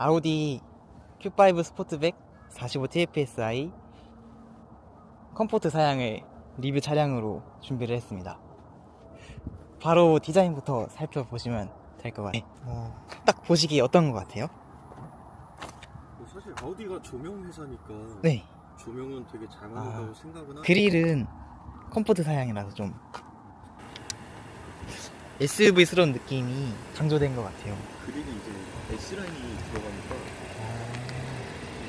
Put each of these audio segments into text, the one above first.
네, 아우디 Q5 스포트백 45TFSI 컴포트 사양을 리뷰 차량으로 준비를 했습니다. 바로 디자인부터 살펴보시면 될 것 같아요. 어, 딱 보시기에 어떤 것 같아요? 뭐 사실 아우디가 조명 회사니까 네. 조명은 되게 잘 만든다고 아, 생각은 하는데 그릴은 컴포트 사양이라서 좀 SUV스러운 느낌이 강조된 것 같아요. 그릴이 이제 S라인이 들어가니까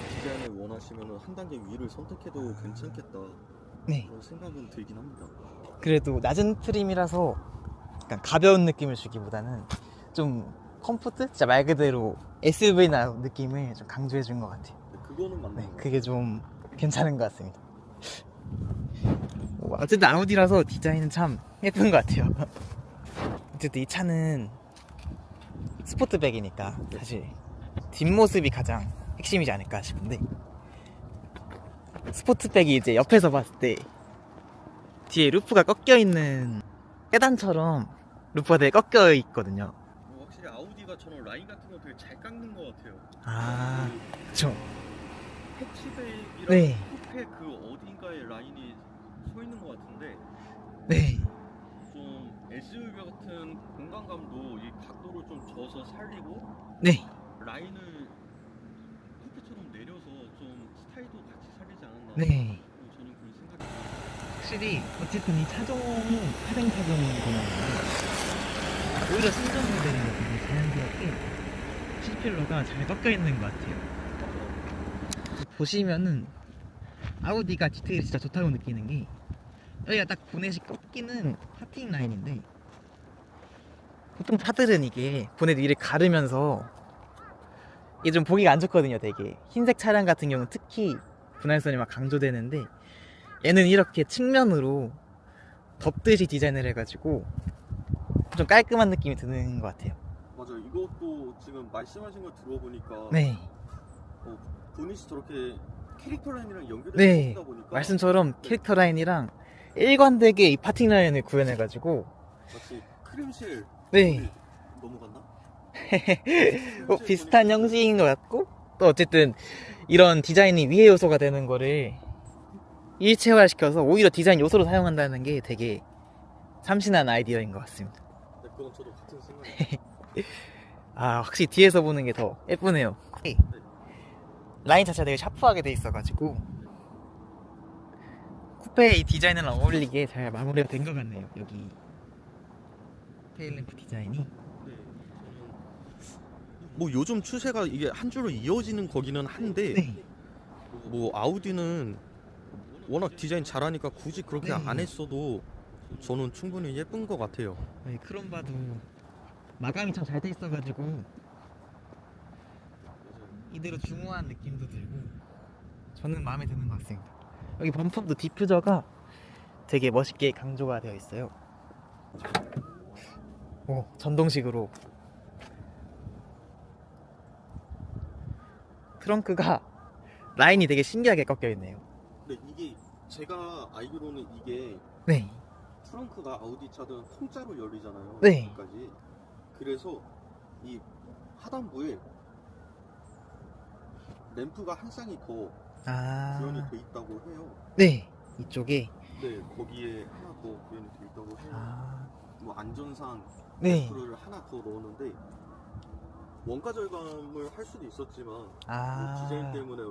디자인을 원하시면 한 단계 위를 선택해도 괜찮겠다 네. 그런 생각은 들긴 합니다 그래도 낮은 트림이라서 약간 가벼운 느낌을 주기보다는 좀 컴포트? 진짜 말 그대로 SUV나 느낌을 좀 강조해 준 것 같아요. 근데 그거는 네, 것 같아요 그게 좀 괜찮은 것 같습니다. 뭐 어쨌든 아우디라서 디자인은 참 예쁜 것 같아요. 어쨌든 이 차는 스포트백이니까 사실 뒷모습이 가장 핵심이지 않을까 싶은데 스포트백이 이제 옆에서 봤을 때 뒤에 루프가 꺾여 있는 계단처럼 루프가 되게 꺾여 있거든요. 뭐 확실히 아우디가 저는 라인 같은 거 되게 잘 깎는 것 같아요 아, 그쵸. 패치백이랑 네. 쿠페 그 어딘가에 라인이 서 있는 것 같은데 네. 좀 SUV 같은 공간감도 이 각도를 좀 져서 살리고 네. 라인을 쿠페처럼 내려서 좀 스타일도 같이 살리지 않았나 네. 저는 그런 생각이 확실히 어쨌든 이 차종이 차량 차종이구나 오히려 순정 모델인 것 같아요 자연스럽게 C필러가 잘 꺾여 있는 것 같아요 보시면은 아우디가 디테일이 진짜 좋다고 느끼는 게 여기가 딱 보넷이 꺾이는 파팅 라인인데. 보통 차들은 이게 보넷 위를 가르면서 이게 좀 보기가 안 좋거든요 되게. 흰색 차량 같은 경우는 특히 분할선이 막 강조되는데 얘는 이렇게 측면으로 덮듯이 디자인을 해가지고 좀 깔끔한 느낌이 드는 것 같아요. 맞아요. 이것도 지금 말씀하신 걸 들어보니까 네, 어, 보닛이 저렇게 캐릭터 라인이랑 연결되어 네. 있다 보니까 말씀처럼 캐릭터 라인이랑 일관되게 이 파팅 라인을 구현해가지고. 마치 크림실 네, 넘어갔나? 뭐 비슷한 형식인 것 같고 또 어쨌든 이런 디자인이 위의 요소가 되는 거를 일체화시켜서 오히려 디자인 요소로 사용한다는 게 되게 참신한 아이디어인 것 같습니다. 네, 그건 저도 같은 생각이 아 확실히 뒤에서 보는 게 더 예쁘네요. 라인 자체가 되게 샤프하게 돼 있어가지고 쿠페 이 디자인이랑 어울리게 잘 마무리가 된 것 같네요 여기 테일램프 디자인이 뭐 요즘 추세가 이게 한 줄로 이어지는 거기는 한데 네 뭐 아우디는 워낙 디자인 잘하니까 굳이 그렇게 네. 안 했어도 저는 충분히 예쁜 것 같아요. 네, 크롬바도 마감이 참 잘 돼 있어가지고 이대로 중후한 느낌도 들고 저는 마음에 드는 것 같습니다 여기 범퍼도 디퓨저가 되게 멋있게 강조가 되어 있어요 오 전동식으로 트렁크가 라인이 되게 신기하게 꺾여 있네요 근데 이게 제가 알기로는 이게 네 트렁크가 아우디 차들은 통짜로 열리잖아요. 네. 여기까지. 그래서 이 하단부에 램프가 한 쌍이 더 아, 구현이 돼 있다고 해요. 네 이쪽에 네, 거기에 하나 더 구현이 돼 있다고 해요. 아, 뭐 안전상 네 램프를 하나 더 넣었는데 원가 절감을 할 수도 있었지만 아, 이 디자인 때문에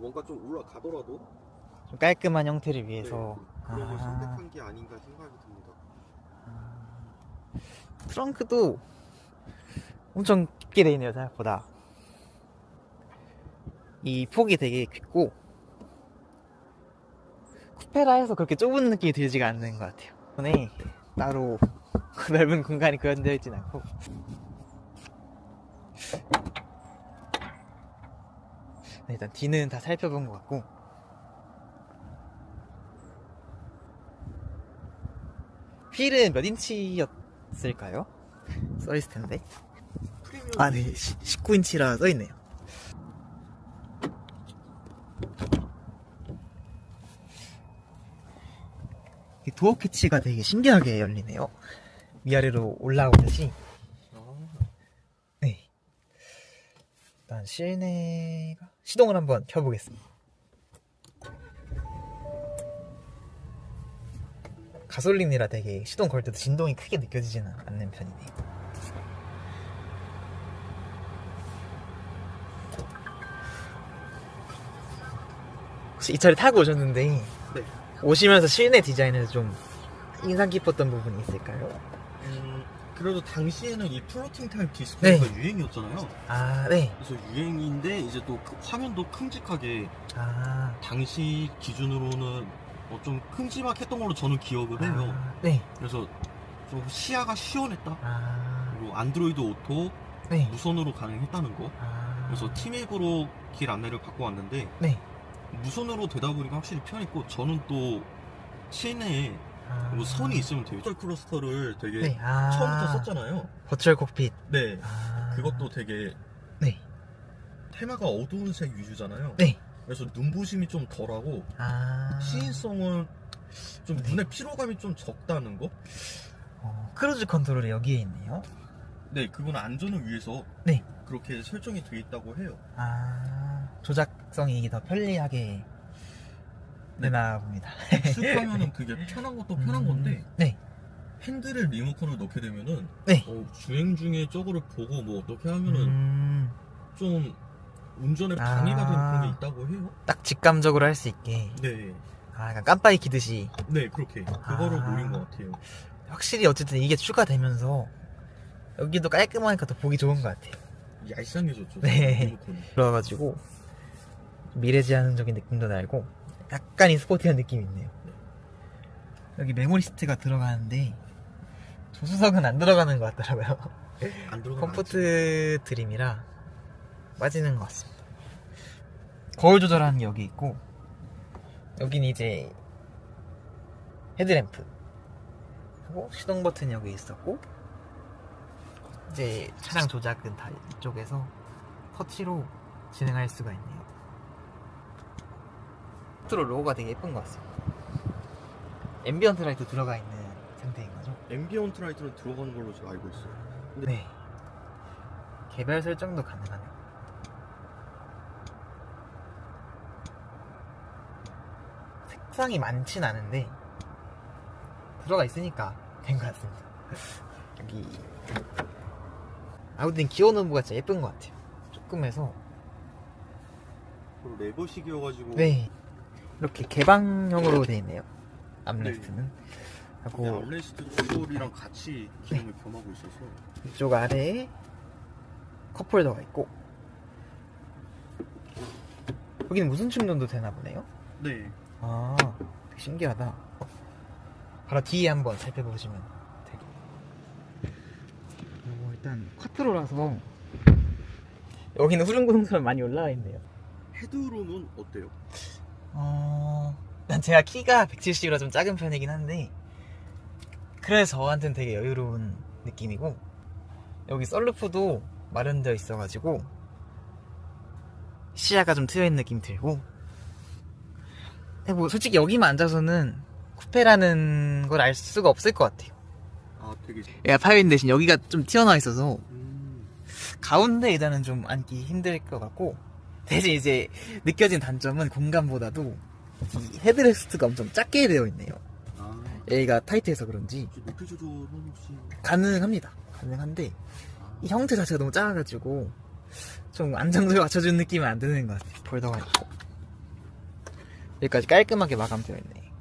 원가 좀 올라가더라도 좀 깔끔한 형태를 위해서 네, 그런 걸 아. 선택한 게 아닌가 생각이 듭니다. 트렁크도 엄청 깊게 돼 있네요 생각보다 이 폭이 되게 깊고 쿠페라 해서 그렇게 좁은 느낌이 들지가 않는 것 같아요 이번에 따로 넓은 공간이 구현되어 있진 않고 네, 일단 뒤는 다 살펴본 것 같고 휠은 몇 인치였을까요? 써있을 텐데 아, 네. 19인치라 써있네요. 도어 캐치가 되게 신기하게 열리네요. 위아래로 올라오듯이. 아, 네. 일단 실내가 시동을 한번 켜보겠습니다. 가솔린이라 되게 시동 걸 때도 진동이 크게 느껴지지는 않는 편이네요. 혹시 이 차를 타고 오셨는데 네. 오시면서 실내 디자인에서 좀 인상 깊었던 부분이 있을까요? 음, 그래도 당시에는 이 플로팅 타입 디스플레이가 유행이었잖아요. 아, 네. 그래서 유행인데 이제 또 그 화면도 큼직하게 아, 당시 기준으로는 어, 좀 큼지막했던 걸로 저는 기억을 해요. 아, 네. 그래서 좀 시야가 시원했다. 아, 그리고 안드로이드 오토 네. 무선으로 가능했다는 거. 아, 그래서 팀앱으로 길 안내를 받고 왔는데 네. 무선으로 되다 보니까 확실히 편했고 저는 또 실내에 아, 뭐 선이 있으면 돼요. 컬 클러스터를 되게 네. 아, 처음부터 썼잖아요. 버추얼 콕핏. 네. 아, 그것도 되게 네. 테마가 어두운 색 위주잖아요. 네. 그래서 눈부심이 좀 덜하고 아, 시인성은 좀 네. 눈에 피로감이 좀 적다는 거? 어, 크루즈 컨트롤이 여기에 있네요. 네, 그건 안전을 위해서 네. 그렇게 설정이 돼 있다고 해요. 아, 조작성이 더 편리하게 네. 되나 봅니다. 실수하면은 그게 편한 것도 편한 음, 건데 네. 핸들에 리모컨을 넣게 되면은 네. 어, 주행 중에 저거를 보고 뭐 어떻게 하면은 음, 좀 운전에 아. 방해가 되는 그런 게 있다고 해요. 딱 직감적으로 할 수 있게. 네, 아, 약간 깜빡이 키듯이. 네 그렇게 그거를 아. 노린 것 같아요. 확실히 어쨌든 이게 추가되면서 여기도 깔끔하니까 더 보기 좋은 것 같아요. 얄쌍해졌죠. 네. 그래가지고 미래지향적인 느낌도 날고 약간 이 스포티한 느낌이 있네요. 여기 메모리스트가 들어가는데 조수석은 안 들어가는 것 같더라고요. 안 들어가. 컴포트 드림이라 빠지는 것 같습니다. 거울 조절하는 게 여기 있고 여기는 이제 헤드램프 하고 시동 버튼이 여기 있었고 이제 차량 조작은 다 이쪽에서 터치로 진행할 수가 있네요. 트로 로고가 되게 예쁜 것 같습니다. 앰비언트 라이트 들어가 있는 상태인 거죠? 앰비언트 라이트는 들어가는 걸로 제가 알고 있어요. 네. 개별 설정도 가능하네요. 색상이 많진 않은데 들어가 있으니까 된 것 같습니다. 여기 아우디는 기어 노브가 진짜 예쁜 것 같아요. 조금 해서. 레버식이어가지고. 네. 이렇게 개방형으로 되어 있네요. 암레스트는. 하고 그냥 암레스트 콘솔이랑 같이 기능을 겸하고 있어서. 이쪽 아래에 컵홀더가 있고. 여기는 무슨 충전도 되나 보네요. 네. 아, 되게 신기하다. 바로 뒤에 한번 살펴보시면 일단 쿼트로라서 여기는 후륜구동선 많이 올라와 있네요. 헤드룸은 어때요? 어, 일단 제가 키가 170이라 좀 작은 편이긴 한데 그래서 저한테는 되게 여유로운 느낌이고 여기 썰루프도 마련되어 있어가지고 시야가 좀 트여있는 느낌 들고 근데 뭐 솔직히 여기만 앉아서는 쿠페라는 걸 알 수가 없을 것 같아요 아 되게 에어파인 대신 여기가 좀 튀어나와 있어서 음, 가운데 의자는 좀 앉기 힘들 것 같고 대신 이제 느껴진 단점은 공간보다도 이 헤드레스트가 엄청 작게 되어 있네요. 아. 여기가 타이트해서 그런지 높이 조절은 혹시 가능합니다. 가능한데 아, 이 형태 자체가 너무 작아가지고 좀 안정도를 맞춰주는 느낌은 안 드는 것 같아요. 폴더가 있고. 여기까지 깔끔하게 마감되어 있네.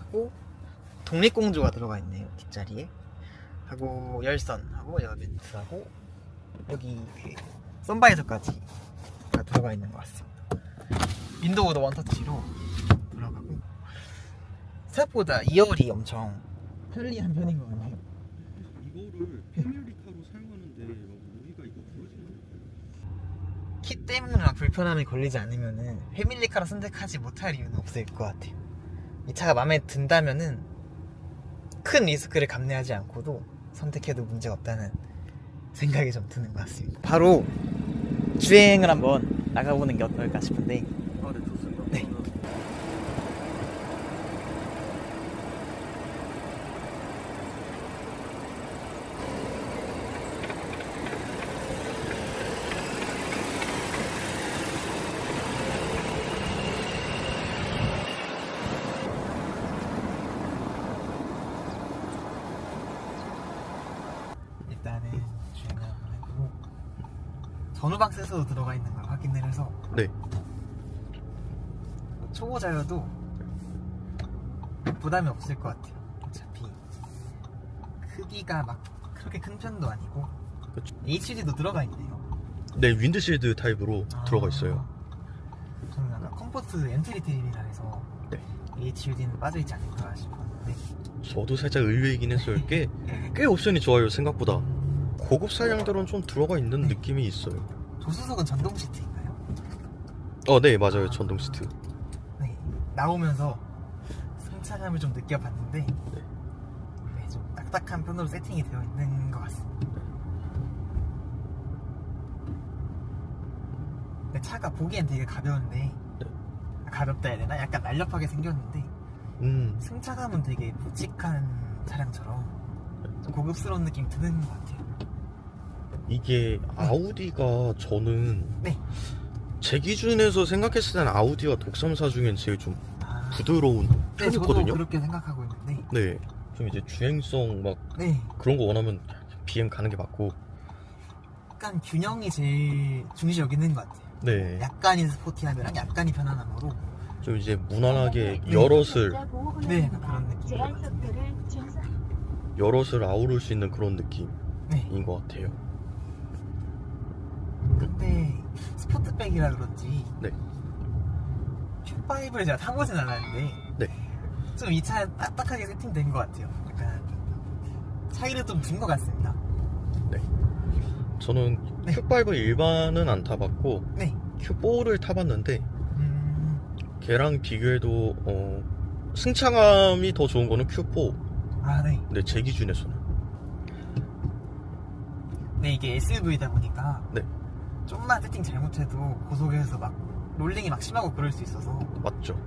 하고 독립공조가 들어가 있네요 뒷자리에 하고 열선하고 에어벤트하고 여기 그 선바이저까지 다 들어가 있는 것 같습니다 윈도우도 원터치로 들어가고 생각보다 2열이 엄청 편리한 편인 것 같아요 이거를 패밀리카로 사용하는데 막 우리가 이거 보여주나요? 키 때문에 막 불편함이 걸리지 않으면은 패밀리카로 선택하지 못할 이유는 없을 것 같아요. 이 차가 마음에 든다면은 큰 리스크를 감내하지 않고도 선택해도 문제가 없다는 생각이 좀 드는 것 같습니다. 바로 주행을 한번 나가보는 게 어떨까 싶은데 아네 좋습니다 네. 저는 전후방 센서도 들어가 있는 걸 확인을 해서 네. 초보자여도 부담이 없을 것 같아요. 어차피 크기가 막 그렇게 큰 편도 아니고 그쵸. HD도 들어가 있네요. 네, 윈드실드 타입으로 들어가 있어요. 저는 아까 컴포트 엔트리 트림이라 해서 네. HUD는 빠져있지 않을까 싶었는데 저도 살짝 의외이긴 했어요. 꽤, 꽤 옵션이 좋아요, 생각보다. 고급 사양들은 좀 들어가 있는 네. 느낌이 있어요. 조수석은 전동 시트인가요? 어, 네, 맞아요. 전동 시트. 네 나오면서 승차감을 좀 느껴봤는데 네, 좀 딱딱한 편으로 세팅이 되어 있는 것 같습니다. 근데 차가 보기엔 되게 가벼운데 네. 가볍다 해야 되나? 약간 날렵하게 생겼는데 음, 승차감은 되게 묵직한 차량처럼 좀 고급스러운 느낌이 드는 것 같아요. 이게 아우디가 저는 네. 제 기준에서 생각했을 때는 아우디와 독삼사 중엔 제일 좀 아, 부드러운 네, 저도 편이거든요. 그렇게 생각하고 있는데 네. 좀 이제 주행성 막 네, 그런 거 원하면 BM 가는 게 맞고. 약간 균형이 제일 중시 여기는 것 같아요. 네. 약간의 스포티함이랑 약간의 편안함으로 좀 이제 무난하게 네. 여럿을, 네, 그런 느낌. 제한 속도를 준수. 여럿을 아우를 수 있는 그런 느낌인 네. 것 같아요. 근데 스포트백이라 그런지 네. 큐5를 제가 타보진 않았는데 네. 좀 이 차에 딱딱하게 세팅된 것 같아요. 약간 차이를 좀 준 것 같습니다. 저는 네. Q5 일반은 안 타봤고, 네. Q4를 타봤는데, 음, 걔랑 비교해도, 어, 승차감이 더 좋은 거는 Q4. 아, 네. 근데 제 기준에서는. 네, 이게 SUV다 보니까 네. 좀만 세팅 잘못해도 고속에서 막 롤링이 막 심하고 그럴 수 있어서 맞죠?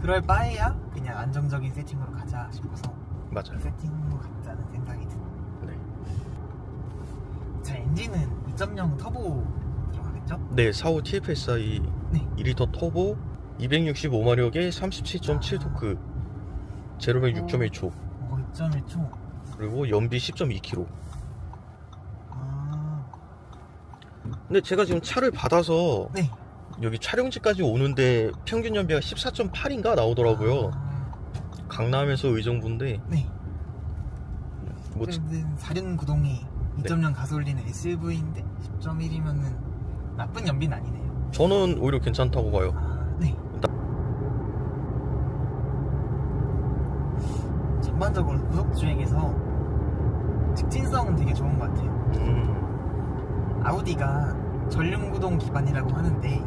그럴 바에야 그냥 안정적인 세팅으로 가자 싶어서 맞아요. 세팅으로 갔다는 생각이 듭니다. 네. 자, 엔진은 2.0 터보 들어가겠죠? 네, 45 TFSI 네. 2리터 터보 265마력에 37.7 토크 제로백 6.1초 어, 2.1초. 그리고 연비 10.2km 아, 근데 제가 지금 차를 받아서 네. 여기 촬영지까지 오는데 평균 연비가 14.8인가 나오더라고요 아, 강남에서 의정부인데 네. 뭐 지- 어쨌든 4륜 구동이 2.0 가솔린의 SUV인데 10.1이면은 나쁜 연비는 아니네요. 저는 오히려 괜찮다고 봐요 아, 네. 전반적으로 고속 주행에서 직진성은 되게 좋은 것 같아요. 음, 아우디가 전륜구동 기반이라고 하는데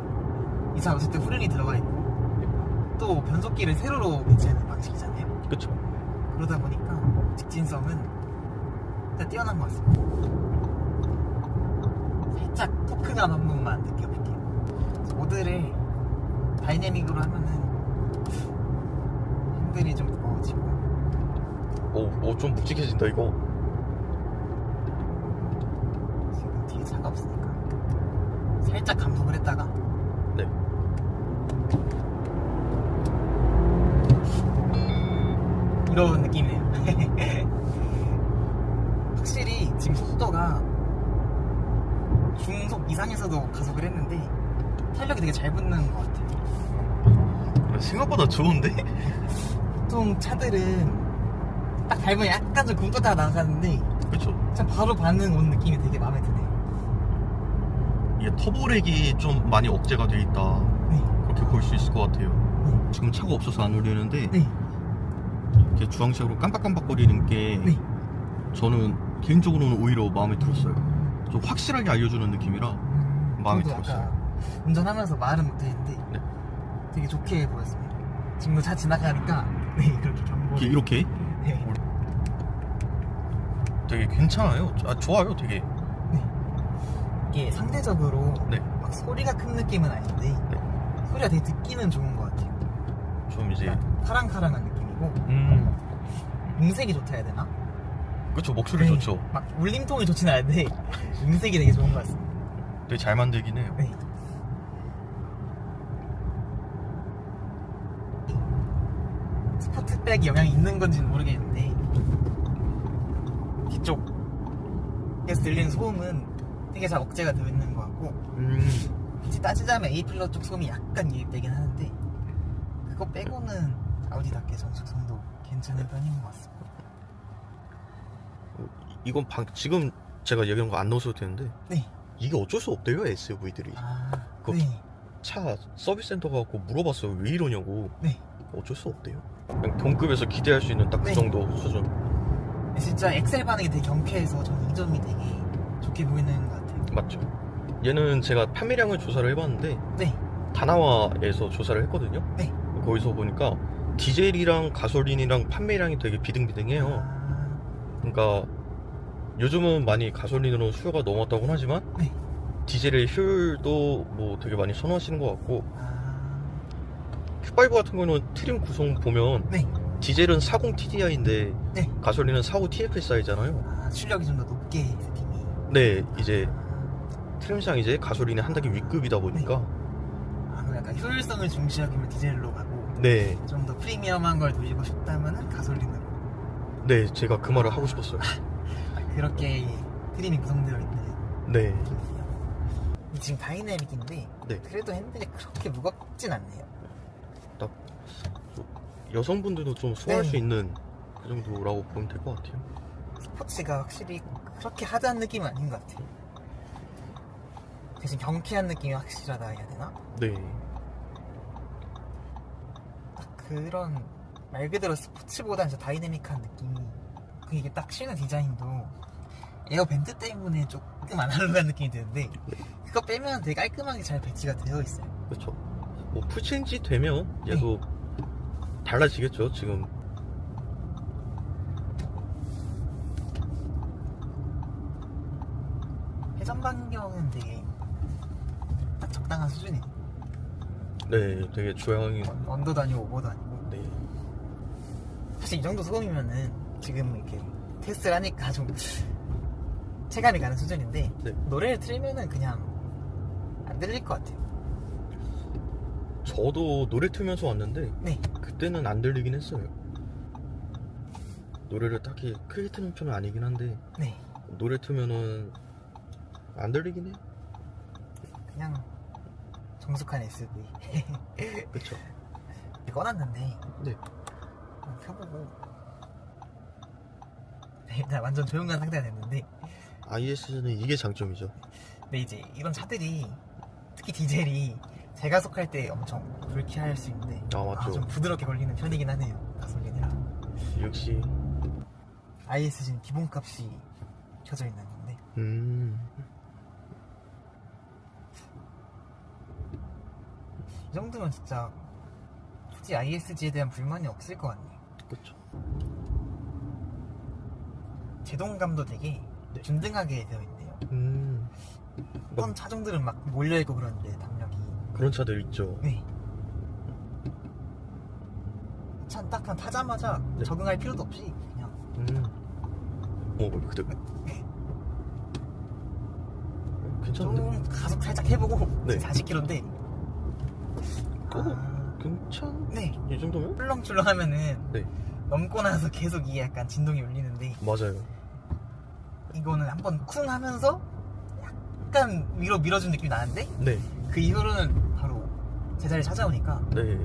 이차 어쨌든 후륜이 들어가 있고 또 변속기를 세로로 배치하는 방식이잖아요. 그쵸 그러다 보니까 직진성은 진짜 뛰어난 것 같습니다. 살짝 토크감 한 번만 느껴볼게요. 모드를 다이내믹으로 하면은 핸들이 좀 무거워지고 오, 오, 좀 묵직해진다 이거 지금 뒤에 차가 없으니까 살짝 감속을 했다가 네. 이런 느낌이네요. 확실히 지금 속도가 중속 이상에서도 가속을 했는데 탄력이 되게 잘 붙는 것 같아요. 생각보다 좋은데? 보통 차들은 딱 밟으면 약간 좀 굼떴다가 나가는데 참 바로 반응 온 느낌이 되게 마음에 드네요. 이게 터보렉이 좀 많이 억제가 돼 있다 네. 그렇게 볼 수 있을 것 같아요 네. 지금 차가 없어서 안 울리는데 네. 이렇게 주황색으로 깜빡깜빡거리는 게 네. 저는 개인적으로는 오히려 마음에 들었어요. 좀 확실하게 알려주는 느낌이라 음, 마음에 들었어요. 운전하면서 말은 못했는데 네. 되게 좋게 보였습니다. 지금도 차 지나가니까 네 그렇게 경고. 이렇게, 이렇게 네. 되게 괜찮아요. 아, 좋아요, 되게. 이게 상대적으로 네. 막 소리가 큰 느낌은 아닌데 네. 소리가 되게 듣기는 좋은 것 같아요. 좀 이제 카랑카랑한 느낌이고 음, 음색이 좋다 해야 되나? 그쵸 목소리 네. 좋죠. 막 울림통이 좋진 않은데 음색이 되게 좋은 것 같습니다. 되게 잘 만들긴 해요. 네. 스포트백이 영향이 있는 건지는 모르겠는데 뒤쪽에서 들리는 소음은 되게 잘 억제가 되어 있는 것 같고 음, 굳이 따지자면 A 필러 쪽 소음이 약간 유입되긴 하는데 그거 빼고는 아우디답게 전속성도 괜찮은 편인 것 같습니다. 이건 방, 지금 제가 얘기한 거 안 넣어도 되는데 네. 이게 어쩔 수 없대요 SUV들이 아, 그- 네. 차 서비스 센터 가고 물어봤어요 왜 이러냐고 네. 어쩔 수 없대요 그냥 동급에서 기대할 수 있는 딱 그 네. 정도 수준 진짜 엑셀 반응이 되게 경쾌해서 저는 이 점이 되게 좋게 보이는 것 같아요. 맞죠 얘는 제가 판매량을 조사를 해봤는데 네. 다나와에서 조사를 했거든요 네. 거기서 보니까 디젤이랑 가솔린이랑 판매량이 되게 비등비등해요 아, 그러니까 요즘은 많이 가솔린으로 수요가 넘었다고 하지만 네. 디젤의 효율도 뭐 되게 많이 선호하시는 것 같고 아, Q5 같은 경우는 트림 구성 보면 네. 디젤은 40 TDI인데 네. 가솔린은 45 TFSI잖아요. 아, 출력이 좀 더 높게 세팅이. 네, 이제 트림상 이제 가솔린의 한 단계 윗급이다 보니까 아, 약간 효율성을 중시하기면 디젤로 가고 네, 좀 더 프리미엄한 걸 돌리고 싶다면은 가솔린으로. 네 제가 그 말을 하고 싶었어요. 아, 그렇게 트림이 구성되어 있는 네. 지금 다이내믹인데 네. 그래도 핸들이 그렇게 무겁진 않네요. 여성분들도 좀 소화할 네. 수 있는 그 정도라고 보면 될 것 같아요. 스포츠가 확실히 그렇게 하드한 느낌은 아닌 것 같아요. 대신 경쾌한 느낌이 확실하다 해야 되나? 네, 딱 그런 말 그대로 스포츠보다는 진짜 다이내믹한 느낌이 그 이게 딱 쉬는 디자인도 에어 밴드 때문에 조금 아날로그한 느낌이 드는데 그거 빼면 되게 깔끔하게 잘 배치가 되어 있어요. 그렇죠. 뭐 풀체인지 되면 얘도 달라지겠죠. 지금 회전 반경은 되게 딱 적당한 수준이에요. 네, 되게 조용히 언더도 아니고 오버도 아니고 네, 사실 이 정도 소음이면은 지금 이렇게 테스트를 하니까 좀 체감이 가는 수준인데 네. 노래를 틀면은 그냥 안 들릴 것 같아요. 저도 노래 틀면서 왔는데 네. 그때는 안 들리긴 했어요. 노래를 딱히 크게 트는 편은 아니긴 한데 네. 노래 틀면은 안 들리긴 해. 그냥 정숙한 SUV 그쵸. 꺼놨는데. 네. 켜보고. 네, 일단 완전 조용한 상태가 됐는데. IS는 이게 장점이죠. 근데 이제 이런 차들이 특히 디젤이 재가속할 때 엄청 불쾌할 수 있는데. 아, 맞죠. 좀 부드럽게 걸리는 편이긴 하네요 가솔린이라. 역시. ISG는 기본값이 켜져 있는 건데. 음 이 정도면 진짜 굳이 ISG에 대한 불만이 없을 것 같네요 그쵸. 제동감도 되게 네. 균등하게 되어 있네요 음 어떤 차종들은 막 몰려 있고 그러는데 담력이 그런 차들 있죠. 네. 차딱한 타자마자 네. 적응할 필요도 없이 그냥 음. 어 그때 괜찮네. 좀 가속 살짝 해보고 네. 40km인데 어 괜찮. 네 이 정도면? 출렁출렁 하면은 네. 넘고 나서 계속 이게 약간 진동이 울리는데 맞아요. 이거는 한번 쿵 하면서 약간 위로 밀어준 느낌이 나는데 네. 그 이후로는 바로 제자리에 찾아오니까 네.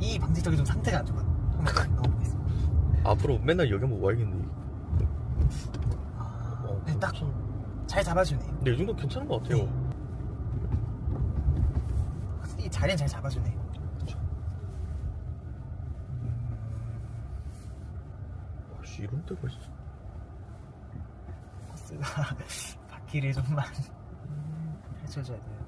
이 방지턱이 좀 상태가 안 좋거든요 한번 넣어보겠습니다 앞으로 맨날 여기 한번 와야겠네. 아, 어, 네, 딱잘 괜찮- 잡아주네요 네, 이 정도 괜찮은 것 같아요. 네. 확실히 자리는 잘 잡아주네요 그쵸. 아씨 이런 데가 있어. 코스가 바퀴를 좀만 해줘줘야 돼요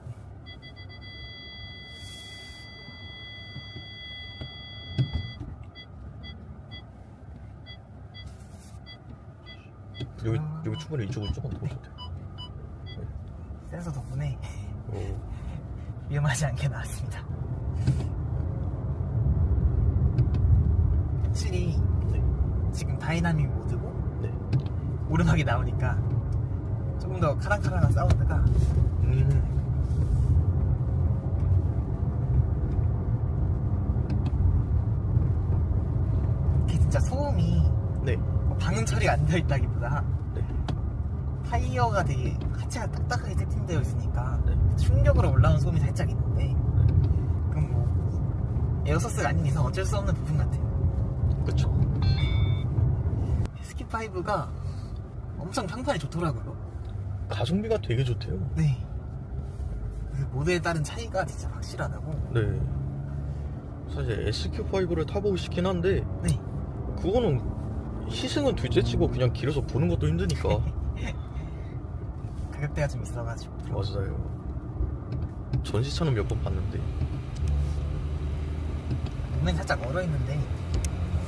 네. 여기 아. 여기 충분히 이쪽으로 조금 더 오셔도 돼요. 센서 덕분에 어, 위험하지 않게 나왔습니다 확실히 네. 지금 다이나믹 모드고 네. 오르막이 나오니까 조금 더 카랑카랑한 사운드가 음. 이게 진짜 소음이 네. 뭐 방음 처리가 안 되어 있다기보다 네. 타이어가 되게 하체가 딱딱하게 세팅되어 있으니까 네. 충격으로 올라온 소음이 살짝 있는데 그럼 뭐 에어소스가 아닌 이상 어쩔 수 없는 부분 같아요. 그쵸. 스킵5가 엄청 평판이 좋더라고요. 가성비가 되게 좋대요. 네. 그 모델에 따른 차이가 진짜 확실하다고. 네. 사실 SQ5를 타보고 싶긴 한데 네. 그거는 희생은 둘째치고 그냥 길에서 보는 것도 힘드니까 가격대가 좀 있어가지고. 맞아요. 전시차는 몇 번 봤는데 몸엔 살짝 얼어있는데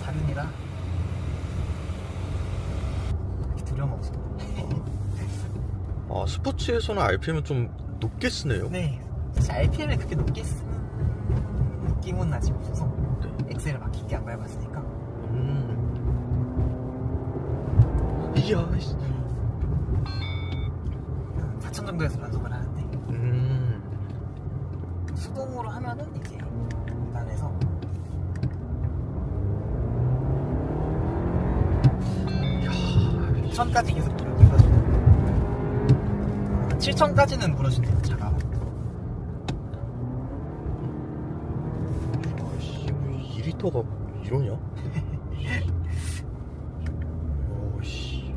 사륜이라 없어. 아 스포츠에서는 RPM은 좀 높게 쓰네요. 네. 사실 RPM을 그렇게 높게 쓰는 느낌은 아직 없어서 네. 엑셀을 막 깊게 안 밟았으니까. 음. 이야. 씨. 4천 정도에서 변속을 하는데 음. 수동으로 하면은 이제 2단에서 야. 6천까지 계속 밀어주거든요 7천까지는 물어준대요 차가 아이씨, 2리터가 이러냐? 어씨.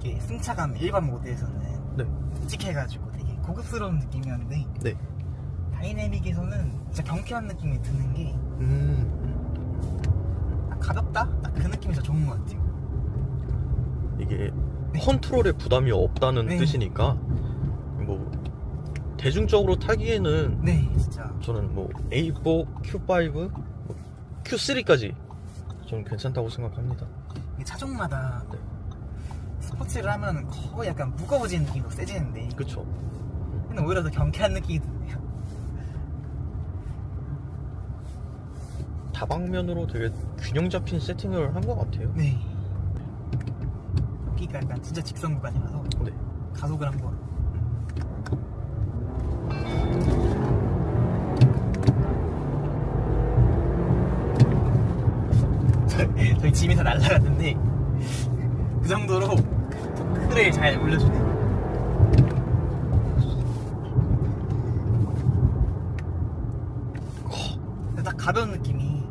이게 승차감 일반 모드에서는 네. 묵직해가지고 되게 고급스러운 느낌이었는데 네. 다이내믹에서는 진짜 경쾌한 느낌이 드는 게 음. 딱 가볍다? 딱 그 느낌이 진짜 좋은 것 같아요 이게 네. 컨트롤에 부담이 없다는 네. 뜻이니까 뭐 대중적으로 타기에는 네 진짜 저는 뭐 A4, Q5, 뭐 Q3까지 좀 괜찮다고 생각합니다. 이게 차종마다 네. 스포츠를 하면 거의 약간 무거워지는 느낌도 세지는데 그쵸? 근데 오히려 더 경쾌한 느낌이 드네요 다방면으로 되게 균형 잡힌 세팅을 한 것 같아요. 네 여기가 약간 진짜 직선 구간이라서 네. 가속을 한번 저- 저희 짐이 다 날라갔는데 그 정도로 토크를 잘 올려주네 딱 가벼운 느낌이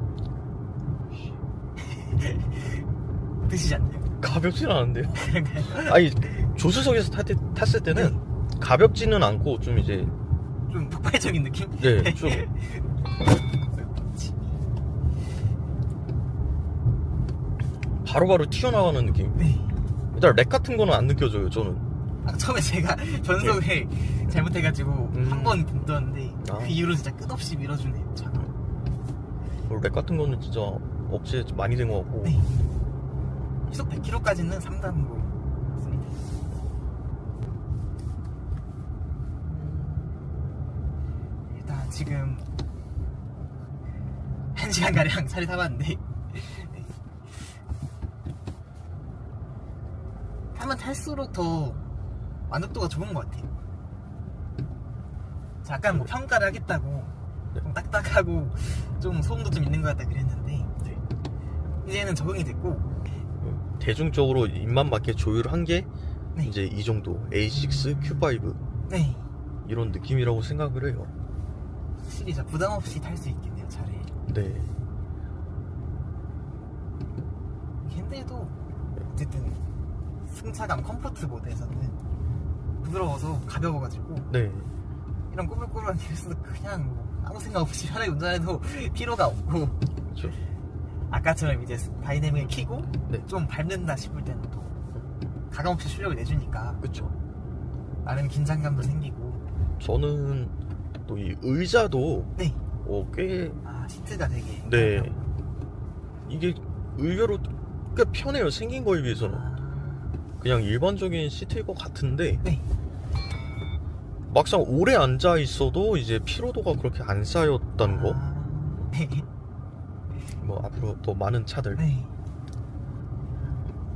드시지 않나요? 가볍진 않은데요. 그런가요? 아니 조수석에서 탔, 탔을 때는 가볍지는 않고 좀 이제 좀 폭발적인 느낌? 네, 좀 바로바로 튀어나가는 느낌. 네. 일단 렉 같은 거는 안 느껴져요. 저는. 아, 처음에 제가 변속을 잘못해가지고 음. 한번 빈떴는데 아. 그 이후로 진짜 끝없이 밀어주네요 차가 뭐렉 같은 거는 진짜 좀 많이 된것 같고. 네. 시속 100km까지는 3단으로 씁니다 일단 지금 1시간가량 차를 타봤는데 네. 타면 탈수록 더 만족도가 좋은 것 같아요 잠깐 뭐 평가를 하겠다고 네. 좀 딱딱하고 좀 소음도 좀 있는 것 같다 그랬는데 네. 이제는 적응이 됐고 대중적으로 입맛 맞게 조율한 게 네. 이제 이 정도 A6, Q5 네 이런 느낌이라고 생각을 해요. 확실히 부담 없이 탈 수 있겠네요 차를 네. 핸들도 어쨌든 승차감 컴포트 모드에서는 부드러워서 가벼워가지고 네. 이런 꾸물꾸물한 길에서도 그냥 뭐 아무 생각 없이 편하게 운전해도 피로가 없고 그렇죠. 아까처럼 이제 다이내믹을 키고 네. 좀 밟는다 싶을 때는 또 가감없이 출력을 내주니까 그렇죠. 나름 긴장감도 생기고 저는 또 이 의자도 네. 어, 꽤 아 시트가 되게 네. 이게 의외로 꽤 편해요. 생긴 거에 비해서는. 아, 그냥 일반적인 시트일 것 같은데 네. 막상 오래 앉아 있어도 이제 피로도가 그렇게 안 쌓였다는 거. 아, 네. 뭐 앞으로 더 많은 차들. 네.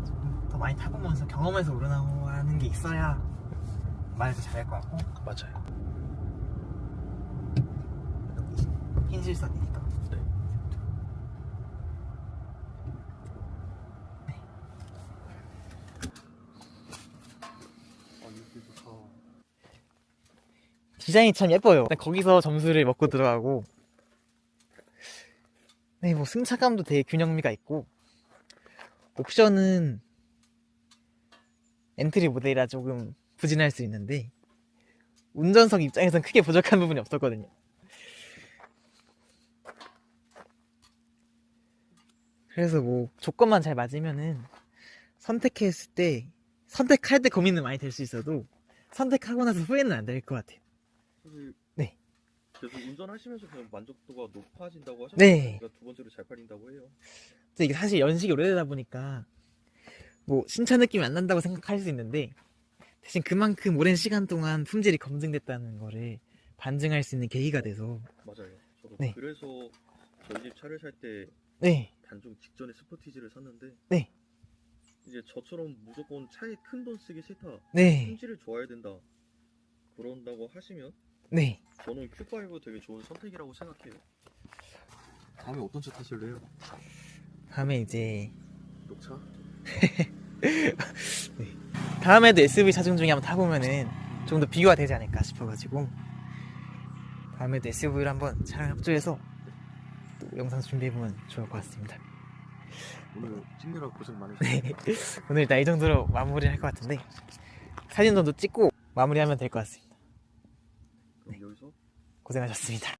좀더 많이 타보면서 경험해서 우러나오는 게 있어야 더 잘할 것 같고 맞아요. 흰 실선이니까 네. 디자인이 참 예뻐요. 거기서 점수를 먹고 들어가고 네, 뭐 승차감도 되게 균형미가 있고 옵션은 엔트리 모델이라 조금 부진할 수 있는데 운전석 입장에선 크게 부족한 부분이 없었거든요. 그래서 뭐 조건만 잘 맞으면은 선택했을 때 선택할 때 고민은 많이 될 수 있어도 선택하고 나서 후회는 안 될 것 같아요. 사실 네. 계속 운전하시면서 그냥 만족도가 높아진다고 하셨죠? 네. 그러니까 두 번째로 잘 팔린다고 해요. 근데 이게 사실 연식이 오래되다 보니까 뭐 신차 느낌이 안 난다고 생각할 수 있는데 대신 그만큼 오랜 시간 동안 품질이 검증됐다는 거를 반증할 수 있는 계기가 돼서 맞아요. 저도 네. 그래서 저희 집 차를 살 때 네, 단종 직전에 스포티지를 샀는데 네. 이제 저처럼 무조건 차에 큰 돈 쓰기 싫다. 네, 품질을 좋아야 된다. 그런다고 하시면 네. 저는 Q5 되게 좋은 선택이라고 생각해요. 다음에 어떤 차 타실래요? 다음에 이제 녹차? 다음에도 SUV 차종 중에 한번 타보면은 좀 더 비교가 되지 않을까 싶어가지고 다음에도 SUV를 한번 차량 협조해서 또 영상 준비해보면 좋을 것 같습니다. 오늘 찍느라 고생 많으셨어요. 네. 오늘 일단 이 정도로 마무리할 것 같은데 사진 정도 찍고 마무리하면 될 것 같습니다. 고생하셨습니다.